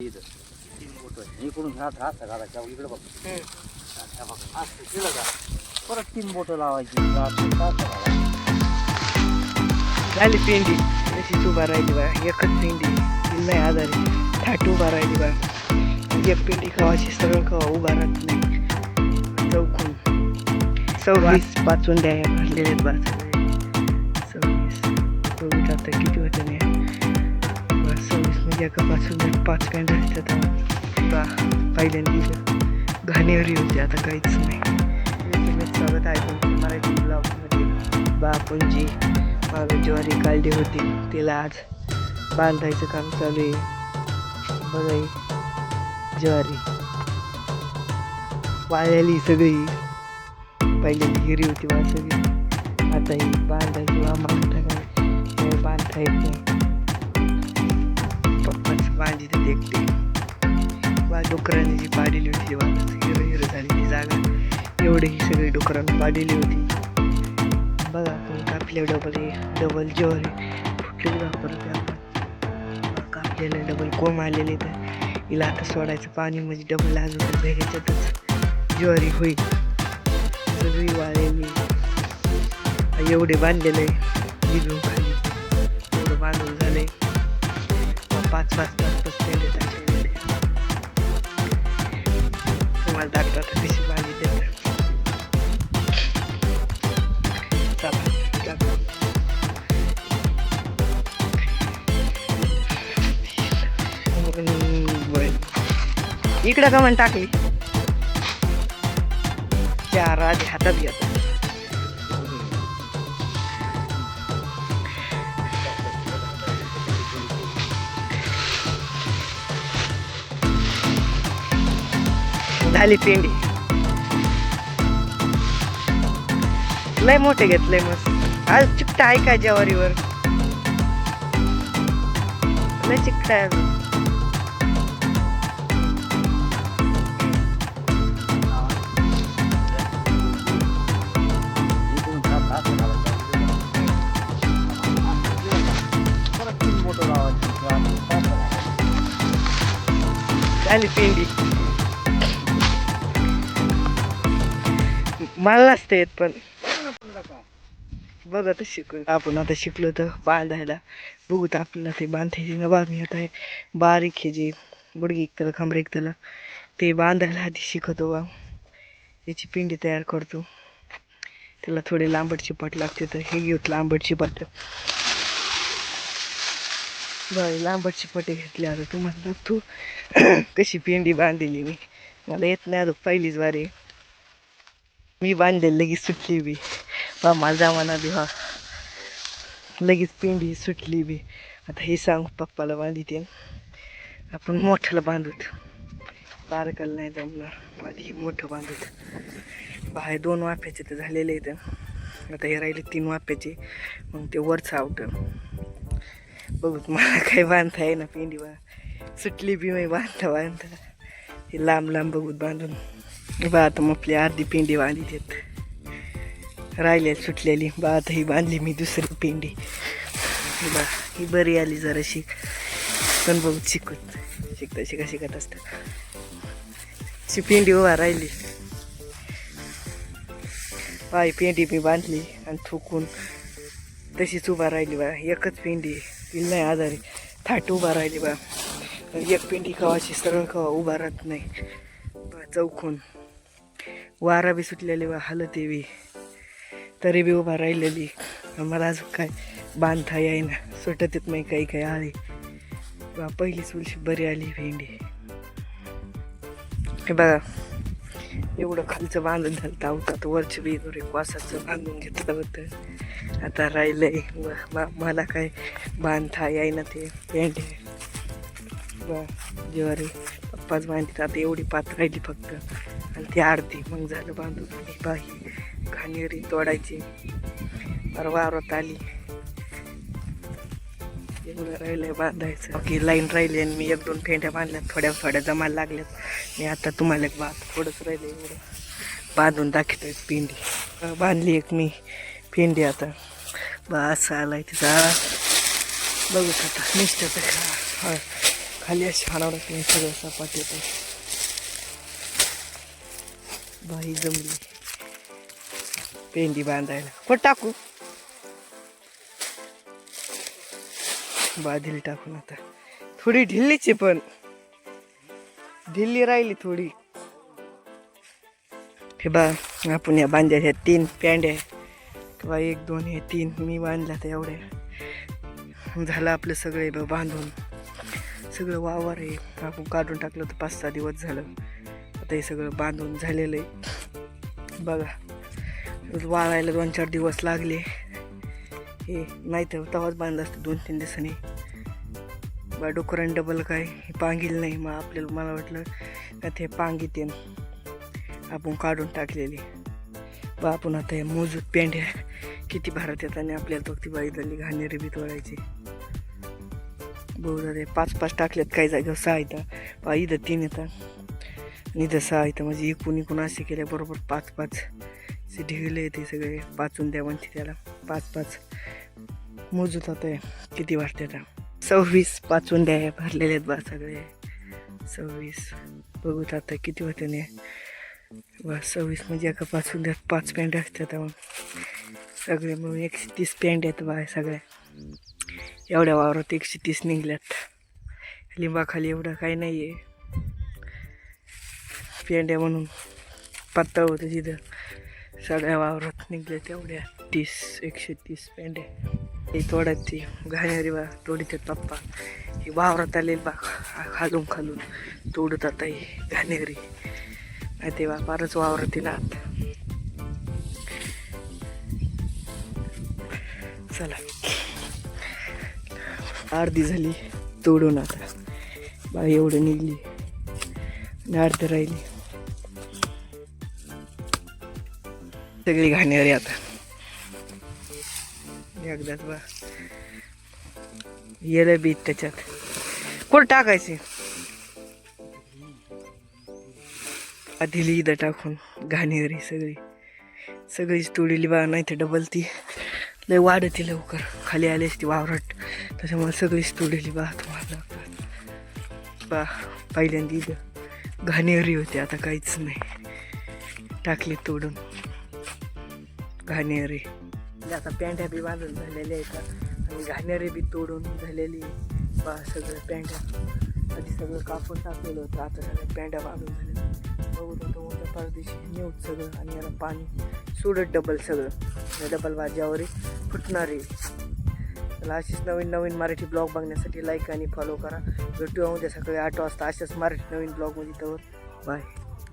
इकडून इकडे बघ परत तीन बोटं लावायची झाली पेंडी तशीच उभा राहिली बा एकच पेंडी तिला नाही आजारी थाट उभा राहिली बा एक पेंडी खावाची सरळ खावा उभा राहत नाही चौकून सव्वीस पाचून द्या भरलेले बा सव्वीस. बघू आता किती होते नाही सव्वीस म्हणजे एका पाच पॅन्ट असतात बा पहिल्यांदा घाणेवरी होती आता काहीच नाही स्वागत आहे तुमचं मराठी ब्लॉगमध्ये बापूंची मागं ज्वारी काढली होती तिला आज बांधायचं काम चालू आहे बघा ज्वारी वाळलेली सगळी पहिल्यांदा हिरी होती बा सगळी आता ही बांधायची वा मागता काय हे बांधता येत नाही पप्पाच बांधली तर देखते वा डुकरांनी जी पाडलेली होती वा हिरं हिरं झाली ती जागा. एवढी ही सगळी डुकरांनी पाडलेली होती. बघा आपण कापले डबल डबल ज्वारी फुटलेली वापरते आपण. कापलेलं डबल कोंब आलेले तर हिला आता सोडायचं पाणी म्हणजे डबल अजून ह्याच्यातच ज्वारी होईल सगळी वाळलेली एवढे बांधलेलं आहे खाली. एवढं बांधून झालंय. आहे पाच पाच पाच तुम्हाला दाखवत आता कशी बांधली चला इकडं का म्हण टाकली? चार आधी हातात घेतात. झाली पेंडी लय मोठे घेतलंय मस्त आज चिकटा आहे का ज्वारीवर लय चिकटा आहे अजून. मला नसते येत पण. बघा तर शिकून. आपण आता शिकलो तर बांधायला बघू तर आपल्याला ते बांधायची ना बांधणी आता आहे. बारीक हे जे गुडगी त्याला खांबरे त्याला. ते बांधायला आधी शिकवतो बा. याची पिंडी तयार करतो. त्याला थोडे लांबट चिपट लागते तर हे घेऊ लांबट चिपट. बरं लांबट चिपटे घेतले आता. तुम्हाला तू कशी पिंडी बांधलेली मी. मला येत नाही आता पहिलीच वारी. मी बांधले लगेच सुटली बी. बा मला जमाना बी हा. लगेच पिंडी सुटली बी. आता हे सांग पप्पाला बांधिते आपण मोठ्याला बांधूत. बारकाला नाही जमणार. आधी मोठं बांधूत. बाहेर दोन वाफ्याचे तर झालेले आहेत. आता हे राहिले तीन वाफ्याचे. मग ते वरचं आवटं बघूत मला काही बांधता आहे ना पिंडी बा. सुटली बी मी बांधता बांधता. हे लांब लांब बघूत बांधून. बा आता मग आपली अर्धी पिंडी बांधली देत. राहिलेली सुटलेली बा आता ही बांधली मी दुसरी पिंडी. ही बा ही बरी आली जरा शिक. पण बघू शिकत शिकता शिका शिकत असतात. शी पिंडी उभा राहिली. बा पेंडी पिंडी मी बांधली आणि थुकून तशीच उभा राहिली बा. एकच पिंडी तिला नाही आजारी थाट उभा राहिली बा. एक पिंडी खावाची सरळ खावा उभा राहत नाही. बा चौकून. वारा बी सुटलेली बा हालत बी. तरी बी उभा राहिलेली. मला अजून काय बांधता येईना. सुटत येत नाही काही काही. आली बा पहिलीच उलशी बरी आली भेंडी. हे बघा एवढं खालचं बांधून झालं तर आता वरचं बी थोडे वासाचं बांधून घेतलं होतं. आता राहिलंय. व मला काय बांधता येईना ते भेंडी. वा ज्वारी पप्पाच बांधली आता एवढी पात राहिली फक्त. आणि ती आरती. मग झालं बांधून आणि बाही घाणेरी तोडायची. बरं वावरात आली. एवढं राहिलंय बांधायचं. की लाईन राहिली आणि मी एक दोन फेंड्या बांधल्यात थोड्या थोड्या जमायला लागल्यात. मी आता तुम्हाला एक बात थोडंच राहिलं एवढं. बांधून दाखवतोय पिंडी. बांधली एक मी पिंडी आता. बा आलाय तिचा. बघू आता निष्ठाचं खा. खाली अशी हाणावं लागते सगळं सपाट येतं बाई जमली. पेंडी बांधायला. कोण टाकू. बाधील टाकून आता. थोडी ढिल्लीची पण. ढिल्ली राहिली थोडी. हे बा आपण या बांध्या ह्या तीन पॅन्ड्या किंवा एक दोन हे तीन. मी बांधल्या तर एवढ्या. झालं आपलं सगळं बांधून. सगळं वावर आहे. आपण काढून टाकलं तर पाच सहा दिवस झालं. आता हे सगळं बांधून झालेलं आहे. बघा वाळायला दोन चार दिवस लागले. हे नाही तर तवाच बांधलं असतं दोन तीन दिवसांनी. बा डोकरान डबल काय हे पांगील नाही. मग आपल्याला मला वाटलं का ते पांगीत आपण काढून टाकलेली. बा आपण आता हे मोजूत पेंड्या किती भारत येतात आणि आपल्याला तो ती बाई झाली घाणेरी बी तोडायची. बहुधा ते पाच पाच टाकलेत काही जागेवर सहा येतात. बा इथं तीन येतात. आणि इथं सहा तर म्हणजे इकून इकून असे केले बरोबर पाच पाच जे ढिगले ते सगळे पाचून द्या म्हणते त्याला पाच पाच मोजूत आता किती वाटते आता. सव्वीस पाचून द्या भरलेले आहेत बा सगळे. सव्वीस बघूत आता किती होते ने बा सव्वीस म्हणजे एका पाचून द्या पाच पॅन्ट असतात मग सगळे मग एकशे तीस पॅन्ट आहेत बा सगळ्या एवढ्या वावरात एकशे तीस निघल्यात. लिंबाखाली एवढं काही नाही आहे पेंड्या म्हणून पातळ होते तिथं. सगळ्या वावरात निघल्या तेवढ्या. तीस एकशे तीस पेंड्या. ही ती घाणेरी बा तोडीतात पप्पा. ही वावरात आलेली बा खालून खालून तोडत आता ही घाणेरी. नाही ते बा फारच वावरात येईल आता चला. अर्धी झाली तोडून आता. बा एवढं निघली. आणि अर्धी राहिली. सगळी घाणेरी आता. एकदाच बा येलं बीत त्याच्यात. कोण टाकायचे? आधी इथं टाकून घाणेरी सगळी. सगळीच तोडीली बा नाही तर डबल ती. लय वाढती लवकर. खाली आली असती वावरट त्याच्यामुळे सगळीच तोडली बा तुम्हाला बा पहिल्यांदा इथं घाणेरी होती आता काहीच नाही. टाकली तोडून. घाणेरे. म्हणजे आता पॅन्ट्या बी बांधून झालेल्या आहेत. आणि घाणेरे बी तोडून झालेली बा सगळं पॅन्ट्या. आधी सगळं कापून टाकलेलं होतं. आता सगळ्या पॅन्ट्या बांधून झालेल्या बघू होतं मोठ्या परदेशी नेऊत सगळं. आणि याला पाणी सोडत डबल सगळं. डबल भाज्यावर फुटणार आहे. अशीच नवीन नवीन मराठी ब्लॉग बघण्यासाठी लाईक आणि फॉलो करा. भेटूया उद्या सकाळी आठ वाजता अशाच मराठी नवीन ब्लॉगमध्ये तर बाय